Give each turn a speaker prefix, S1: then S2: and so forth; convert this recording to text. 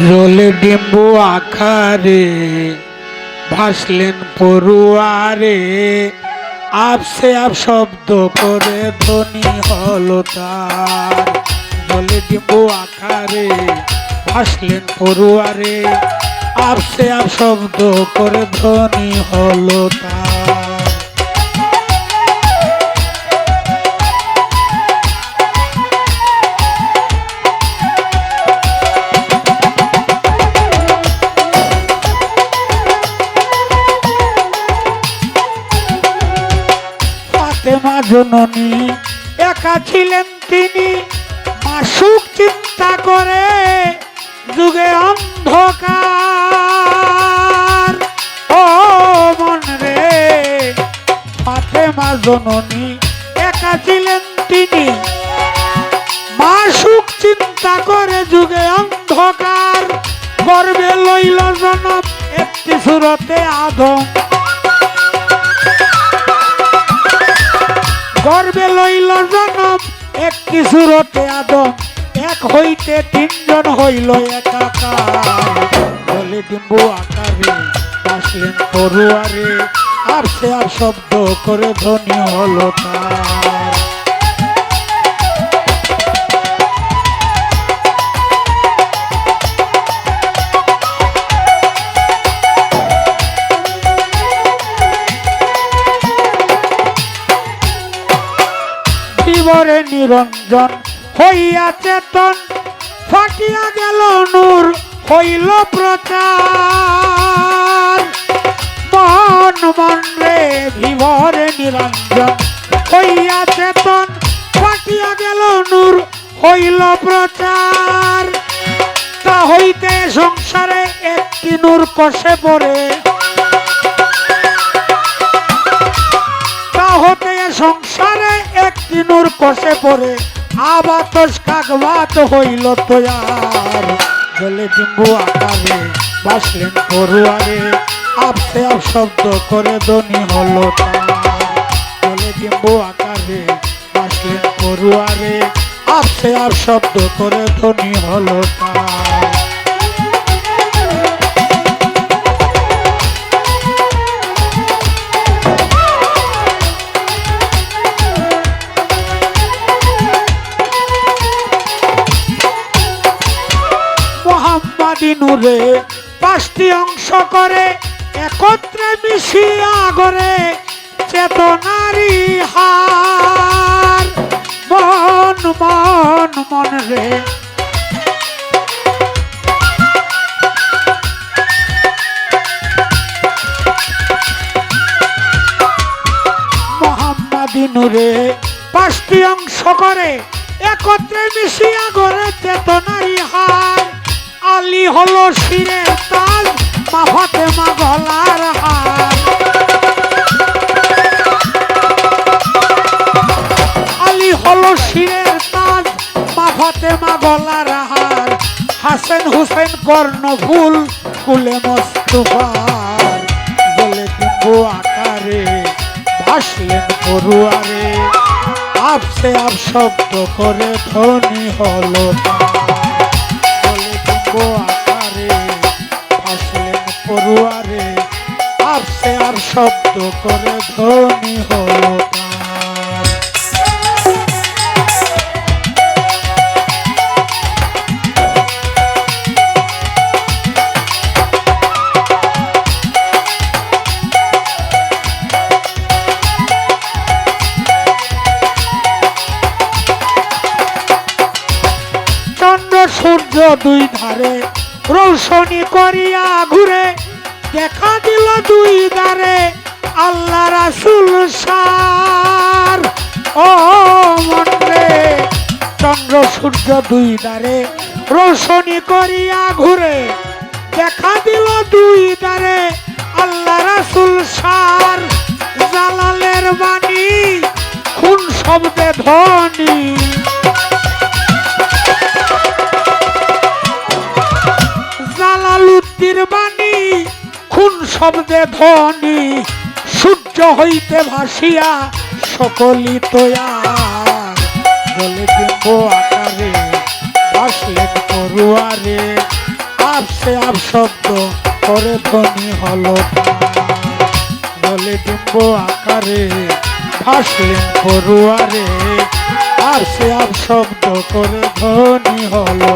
S1: জলে ডিম্বু আখারে, ভাসলেন পড়ুয়ারে। আপসে আপ শব্দ করে ধ্বনি হলো তার। জলে ডিম্বু আখারে, ভাসলেন পড়ুয়ারে। আপসে আপ শব্দ করে ধ্বনি হলো তার। জননী একা ছিলেন তিনি। মাসুক চিন্তা করে যুগে অন্ধকার। ও মন রে, ফাতেমা জননী, একা ছিলেন তিনি। মাসুক চিন্তা করে যুগে অন্ধকার। গর্বে লইল জনম, একটি সুরতে আদম। গর্বে লইল জনম, এক কিশোরতে আদম, এক হইতে তিনজন হইল একাকার। বলে ডিম্বু আকারে আসলেন পড়ুয়ারে আর সে আর শব্দ করে ধ্বনি হলো তার। নিরঞ্জন, হইয়া চেতন, ফাটিয়া গেল নূর, হইল প্রচার। মন মন রে বিবরে নিরঞ্জন, হইয়া চেতন, ফাটিয়া গেল নূর, হইল প্রচার। তা হইতে সংসারে একটি নূর কষে পড়ে একটি নূর কষে পড়ে আবাতস কাকবাত হইল তোয়ার। জলে ডিম্বু আকারে বাসলেন পড়ুয়ারে, আপসে আপ শব্দ করে দনি হলো জলে ডিম্বু আকারে বাসলেন পড়ুয়ারে, আপসে আপ শব্দ করে ধনী হলো তার। নূরে পাঁচটি অংশ করে, একত্রে মিশিয়া গড়ে চেতনারি হার। মন মন মন রে। মোহাম্মদী নূরে পাঁচটি অংশ করে, একত্রে মিশিয়া গড়ে চেতনারি হার। আলী হলো শিরের তাল মা ফাতেমা গলার হার। আলী হলো শিরের তাজ মা ফাতেমা গলার হার। হাসেন হুসেন কর্ণফুল, কুলে মস্তুফার বলে ডিম্বু আকারে ভাসলেন পড়ুয়ারে। আপসে আপ শব্দ করে ধ্বনি হলো তার। শব্দ করে ধ্বনি হলো সূর্য দুই ধারে রৌশনি করিয়া ঘুরে। দেখা দিল দুই ধারে আল্লাহ রাসুল সার। ও মন্রে চন্দ্র সূর্য দুই ধারে রৌশনি করিয়া ঘুরে। দেখা দিল দুই ধারে আল্লাহ রাসুল সার। জালালের বাণী, খুন শব্দে ধ্বনি। জালালুদ্দির বাণী শব্দে ধ্বনি, সূর্য হইতে ভাসিয়া সকলি তোয়ার। বলে ডিম্ব আকারে ভাসলেন পড়ুয়ারে আপ সে আপ শব্দ করে ধ্বনি হলো জলে ডিম্ব আকারে ভাসলেন পড়ুয়ারে আর সে আপ শব্দ করে ধ্বনি হলো